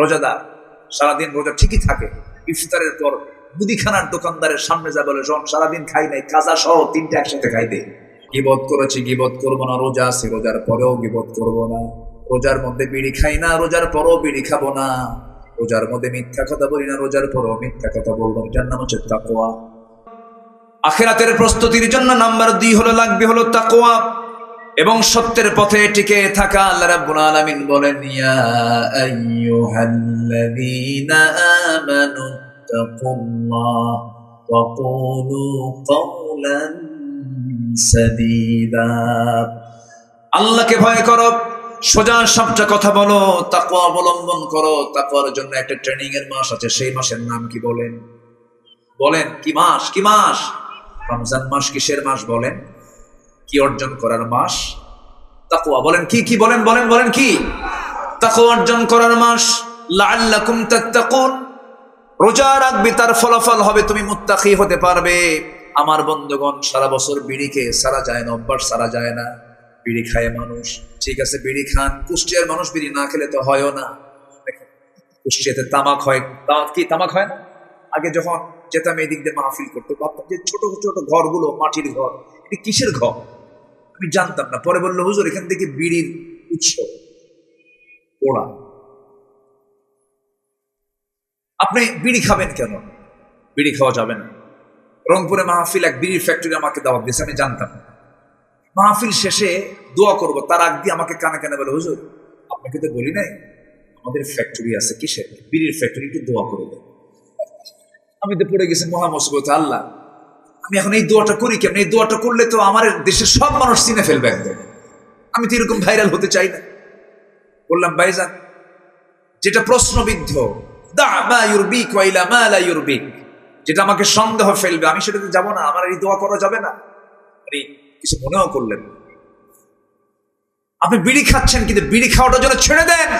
রোজাদার, সারাদিন রোজা ঠিকই থাকে, ইফতারের পর মুদিখানার দোকানদারের সামনে যা বলে শোন সারাদিন খাই নাই, কাজা সহ তিনটা একসাথে খাই দে। গিবত করেছি, গিবত করব না, রোজা আছে, রোজার পরেও গিবত করব না। রোজার মধ্যে বিড়ি খাই না, রোজার পরেও বিড়ি খাব না। রোজার মধ্যে মিথ্যা কথা বলি না, রোজার পরেও মিথ্যা কথা বলব। এটার নাম হচ্ছে তাকোয়া আখেরাতের প্রস্তুতির জন্য নাম্বার দুই হলো, লাগবে হলো তাকোয়া এবং সত্যের পথে টিকে থাকা আল্লাহ রাব্বুল আলামিন বলেন, ইয়া আইয়ুহাল্লাযীনা আমানু তাকুল্লাহ ওয়া কুলু কওলান সাদীদা। আল্লাহকে ভয় করো, সোজা সবটা কথা বলো, তাকওয়া অবলম্বন করো, তাকওয়ার জন্য একটা ট্রেনিং এর মাস আছে, সেই মাসের নাম কি বলেন? বলেন, কি মাস কি মাস? রমজান মাস কিসের মাস বলেন? কি অর্জন করার মাস? তাকুয়া বলেন কি কি বলেন বলেন বলেন কি? তাকওয়া অর্জন করার মাস, লাআল্লাকুম তাত্তাকুন। রোজা রাখবে, তার ফলাফল হবে, তুমি মুত্তাকি হতে পারবে। আমার বন্ধুগণ, সারা বছর বিড়ি খেয়ে সারা যায় না, অভ্যাস সারা যায় না। বিড়ি খায় মানুষ, ঠিক আছে, বিড়ি খান। কুষ্টিয়ার মানুষ বিড়ি না খেলে তো হয়ও না। কুষ্টিয়াতে তামাক হয়। কি, তামাক হয় না? আগে যখন যেতাম এই দিক দিয়ে মাহফিল করতো। যে ছোট ছোট ঘরগুলো, মাটির ঘর। এটি কিসের ঘর? আমি জানতাম না। পরে বলল, হুজুর, এখান থেকে বিড়ির উৎস। পোড়া আপনি বিড়ি খাবেন কেন? বিড়ি খাওয়া যাবে না। রংপুরে মাহফিল, এক বিড়ির ফ্যাক্টরি আমাকে দাওয়াত দিয়েছে, আমি জানতাম। মাহফিল শেষে দোয়া করব, তার আগ দিয়ে আমাকে কানে কানে বলে, হুজুর, আপনাকে তো বলি নাই, আমাদের ফ্যাক্টরি আছে কিসের? বিড়ির ফ্যাক্টরি একটু দোয়া করে দেন আমি তো পড়ে গেছি মহা মুসিবতে আল্লাহ আমি এখন এই দোয়াটা করি কেমন? এই দোয়াটা করলে তো আমার দেশের সব মানুষ চিনে ফেলবে একদম। আমি তো এরকম ভাইরাল হতে চাই না। বললাম, ভাইজান, যেটা প্রশ্নবিদ্ধ যেটা আমাকে সন্দেহ ফেলবে, আমি সেটাতে যাব না, আমার এই দোয়া করা যাবে না। মানে কিছু মনেও করলেন আপনি বিড়ি খাচ্ছেন, কিন্তু বিড়ি খাওয়াটার জন্য ছেড়ে দেন।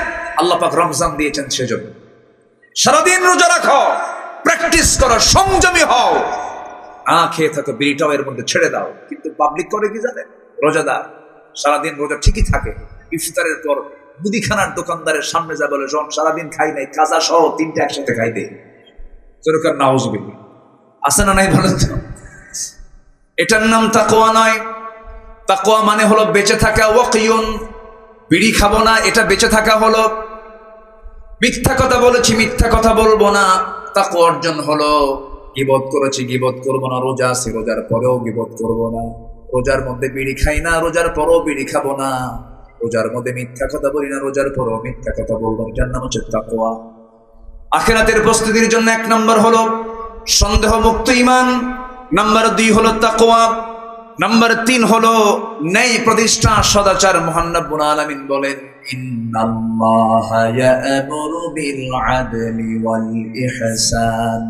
আল্লাহ পাক রমজান দিয়েছেন সেজন্য। সারাদিন রোজা রাখো, প্র্যাকটিস করো, সংযমী হও। না খেয়ে থাকো বিড়িটাও এর মধ্যে ছেড়ে দাও। কিন্তু পাবলিক করে কি জানে রোজাদার, সারাদিন রোজা ঠিকই থাকে। ইফতারের পর মুদিখানার দোকানদারের সামনে যা বলে, শোন, সারাদিন খাই নাই, কাজা সহ তিনটা একসাথে খাই দে। তোরকার নাউজবিল আছে না নাই ভালো তো? এটার নাম তাকোয়া নয়। তাকোয়া মানে হলো বেঁচে থাকা ওয়াকিউন বিড়ি খাব না, এটা বেঁচে থাকা হলো। মিথ্যা কথা বলেছি, মিথ্যা কথা বলব না। তাকওয়া অর্জন হলো। গিবত করেছি, গিবত করব না, রোজা আছে, রোজার পরেও গিবত করব না। রোজার মধ্যে বিড়ি খাই না, রোজার পরেও বিড়ি খাব না। রোজার মধ্যে মিথ্যা কথা বলি না, রোজার পরেও মিথ্যা কথা বলব এটার নাম হচ্ছে তাকোয়া আখেরাতের প্রস্তুতির জন্য এক নম্বর হলো সন্দেহ মুক্ত ইমান নাম্বার দুই হলো তাকোয়া নাম্বার তিন হলো ন্যায় প্রতিষ্ঠা, সদাচার মহান্নবুল আলামিন বলেন, ইন্নাল্লাহা ইয়া'মুরু বিল আদলি ওয়াল ইহসান।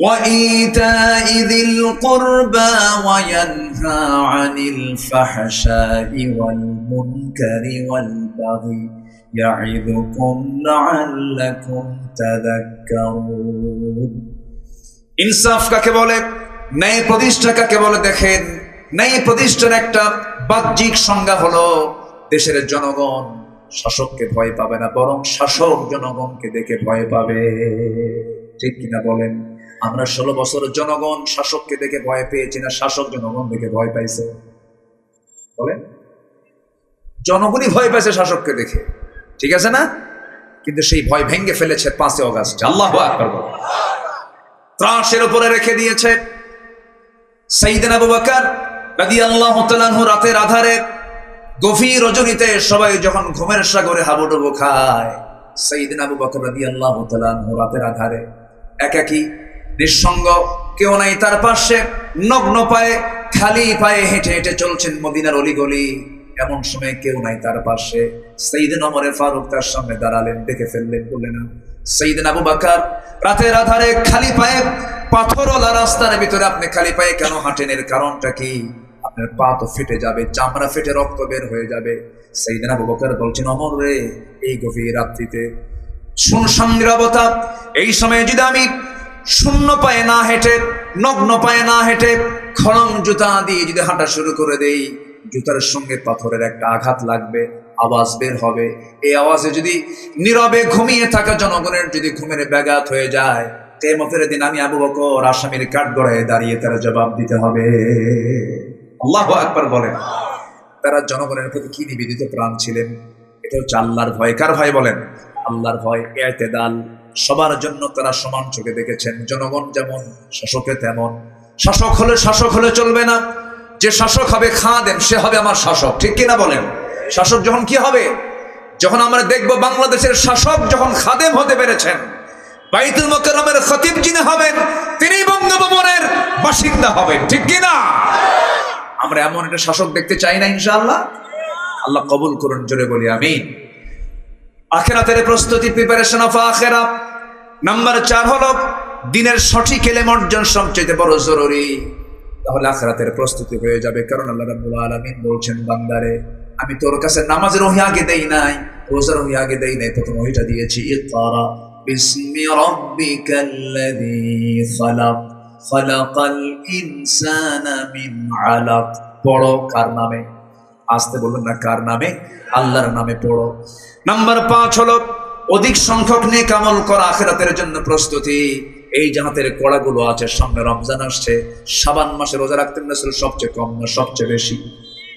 وإيتاء ذي القربى وينهى عن الفحشاء والمنكر والبغي يعظكم لعلكم تذكرون ইনসাফ কাকে বলে ন্যায় প্রতিষ্ঠা কাকে বলে দেখেন ন্যায় প্রতিষ্ঠার একটা বাহ্যিক সংজ্ঞা হলো দেশের জনগণ শাসককে ভয় পাবে না বরং শাসক জনগণকে দেখে ভয় পাবে ঠিক কিনা বলেন আমরা ষোলো বছরের জনগণ শাসককে দেখে ভয় পেয়েছি না, শাসক জনগণ দেখে ভয় পাইছে। বলেন। জনগণই ভয় পাইছে শাসককে দেখে। ঠিক আছে না? কিন্তু সেই ভয় ভেঙে ফেলেছে পাঁচই অগাস্ট। আল্লাহ ত্রাসের উপরে রেখে দিয়েছে। সাইদিন আবু বকর তাআলা আনহু রাতের আধারে গভীর রজনীতে সবাই যখন ঘুমের সাগরে হাবুডুবু খায় সাইদিন আবু বকর তাআলা আনহু রাতের আধারে। একাকী নিঃসঙ্গ, কেউ নাই তার পাশে, নগ্ন পায়ে, খালি পায়ে হেঁটে হেঁটে চলছেন মদিনার অলিগলি। এমন সময় কেউ নাই তার পাশে। সেইদিন অমরে ফারুক তার সামনে দাঁড়ালেন দেখে ফেললেন, বললেন সেইদিন আবু বাকার, রাতের আধারে খালি পায়ে পাথরওয়ালা রাস্তার ভিতরে আপনি খালি পায়ে কেন হাঁটেন? এর কারণটা কি? আপনার পা তো ফেটে যাবে, চামড়া ফেটে রক্ত বের হয়ে যাবে। সেইদিন আবু বকর বলছেন, অমর রে, এই গভীর রাত্রিতে শুনশান নিরবতা এই সময়ে যদি আমি শূন্য পায়ে না হেঁটে, নগ্ন পায়ে না হেঁটে খড়ম জুতা দিয়ে যদি হাঁটা শুরু করে দেই, জুতার সঙ্গে পাথরের একটা আঘাত লাগবে, আওয়াজ বের হবে। এই আওয়াজে যদি নীরবে ঘুমিয়ে থাকা জনগণের যদি ঘুমের ব্যাঘাত হয়ে যায় কেমতের দিন আমি আবু বকর আসামির কাঠ গড়ায় দাঁড়িয়ে তারা জবাব দিতে হবে। আল্লাহ একবার বলেন। তারা জনগণের প্রতি কি নিবেদিত প্রাণ ছিলেন? এটা হচ্ছে আল্লাহর ভয়। কার ভয় বলেন? আল্লাহর ভয়, এতেদাল। সবার জন্য তারা সমান চোখে দেখেছেন। জনগণ যেমন, শাসকে তেমন। শাসক হলে শাসক হলে চলবে না। যে শাসক হবে খাদেম, সে হবে আমার শাসক। ঠিক কিনা বলেন? শাসক যখন কি হবে? যখন আমরা দেখব বাংলাদেশের শাসক যখন খাদেম হতে পেরেছেন, বাইতুল মোকাররমের খতিব যিনি হবেন তিনি বঙ্গভবনের বাসিন্দা হবেন। ঠিক কিনা? আমরা এমন একটা শাসক দেখতে চাই না ইনশাআল্লাহ? আল্লাহ কবুল করুন, জোরে বলি আমি আখেরাতের প্রস্তুতি প্রিপারেশন অফ আখেরা। নাম্বার চার হলো, দিনের সঠিক এলেম অর্জন সবচেয়ে বড় জরুরি। তাহলে আখেরাতের প্রস্তুতি হয়ে যাবে, কারণ আল্লাহ রাব্বুল আলামিন বলছেন, বান্দারে, আমি তোর কাছে নামাজের ওহি আগে দেই নাই, রোজার ওহি আগে দেই নাই, প্রথম ওহিটা দিয়েছি, ইকরা বিসমি রাব্বিকাল্লাযী খালাক, খালাকাল ইনসানা পড়ো কার নামে? আসতে বলবেন না কার নামে? আল্লাহর নামে পড়ো। নাম্বার পাঁচ হলো অধিক সংখ্যক নেক কামল করা আখেরাতের জন্য প্রস্তুতি। এই জাহাতের কড়াগুলো আছে, সামনে রমজান আসছে। সাবান মাসে রোজা রাখতেন না সবচেয়ে কম না সবচেয়ে বেশি।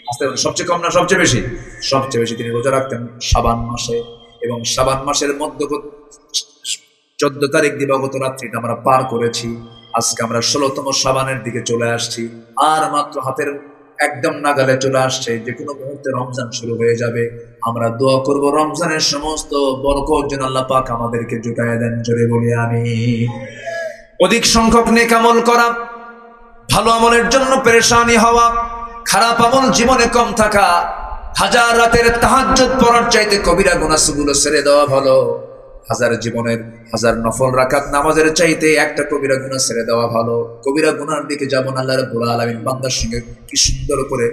আসতে সবচেয়ে কম না সবচেয়ে বেশি? সবচেয়ে বেশি তিনি রোজা রাখতেন সাবান মাসে। এবং সাবান মাসের মধ্যবর্তী চোদ্দ তারিখ দিবাগত রাত্রিটা আমরা পার করেছি। আজকে আমরা ষোলোতম সাবানের দিকে চলে আসছি। আর মাত্র হাতের একদম নাগালে চলে আসছে যে কোনো মুহূর্তে রমজান শুরু হয়ে যাবে। আমরা দোয়া করব, রমজানের সমস্ত বরকত যেন আল্লাহ পাক আমাদেরকে জুটায় দেন, জোরে বলি আমি অধিক সংখ্যক নেক আমল করা, ভালো আমলের জন্য পেরেশানি হওয়া, খারাপ আমল জীবনে কম থাকা, হাজার রাতের তাহাজ্জুদ পড়ার চাইতে কবিরা গুনাহগুলো ছেড়ে দেওয়া ভালো, হাজার জীবনের হাজার নফল রাকাত নামাজের চাইতে একটা কবিরা গুনাহ ছেড়ে দেওয়া ভালো, কবিরা গুনার দিকে যাব আল্লাহ রাব্বুল আলামিন বান্দার সঙ্গে কি সুন্দর করে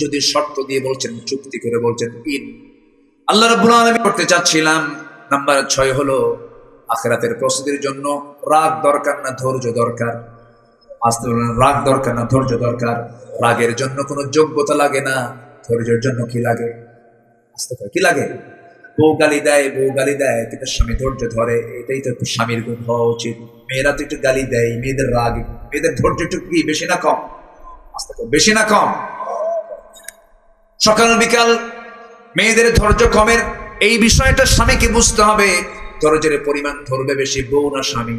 যদি শর্ত দিয়ে বলছেন, চুক্তি করে বলছেন, ইন আল্লাহ রাব্বুল আলামিন করতে চাচ্ছিলাম, নাম্বার ছয় হলো আখেরাতের প্রস্তুতির জন্য রাগ দরকার না ধৈর্য দরকার? আসতে রাগ দরকার না ধৈর্য দরকার? রাগের জন্য কোনো যোগ্যতা লাগে না? ধৈর্যের জন্য কি লাগে? আসতে কি লাগে? বউ গালি দেয়, বউ গালি দেয়, কিন্তু স্বামী ধৈর্য ধরে, এটাই তো একটু স্বামীর গুণ হওয়া উচিত। মেয়েরা তো একটু গালি দেয়, মেয়েদের রাগ, মেয়েদের ধৈর্য একটু কি, বেশি না কম? আসতে বেশি না কম? সকাল বিকাল মেয়েদের ধৈর্য কমের এই বিষয়টা স্বামীকে বুঝতে হবে। ধৈর্যের পরিমাণ ধরবে বেশি, বউ না স্বামী।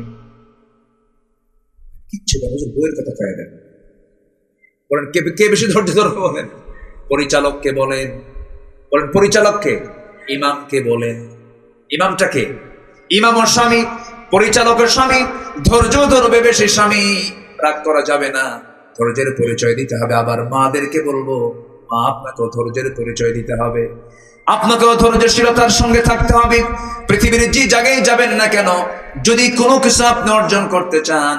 কিচ্ছু না, হুজুর বইয়ের কথা কয়ে দেন বলেন, কে কে বেশি ধৈর্য ধরবে বলেন? পরিচালককে বলেন। বলেন, পরিচালককে? ইমামকে বলেন। ইমামটাকে ইমাম ও স্বামী পরিচালকের স্বামী, ধৈর্য ধরবে বেশি, স্বামী। রাগ করা যাবে না। ধৈর্যের পরিচয় দিতে হবে। আবার মাদেরকে বলব আপনাকেও ধৈর্যের পরিচয় দিতে হবে। আপনাকেও ধৈর্যশীলতার সঙ্গে থাকতে হবে। পৃথিবীর যে জায়গায় যাবেন না কেন, যদি কোনো কিছু আপনি অর্জন করতে চান,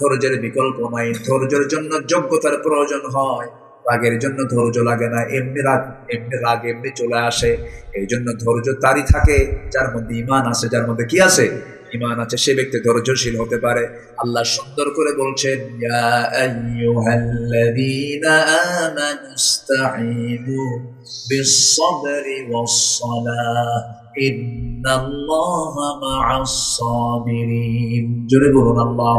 ধৈর্যের বিকল্প নাই। ধৈর্যের জন্য যোগ্যতার প্রয়োজন হয়। রাগের জন্য ধৈর্য লাগে না। এমনি রাগ এমনি রাগ, এমনি চলে আসে। এই জন্য ধৈর্য তারই থাকে। যার মধ্যে ইমান আছে, যার মধ্যে কি আছে? ইমান আছে সে ব্যক্তি ধৈর্যশীল হতে পারে। আল্লাহ সুন্দর করে বলছেন জোরে বলুন আল্লাহ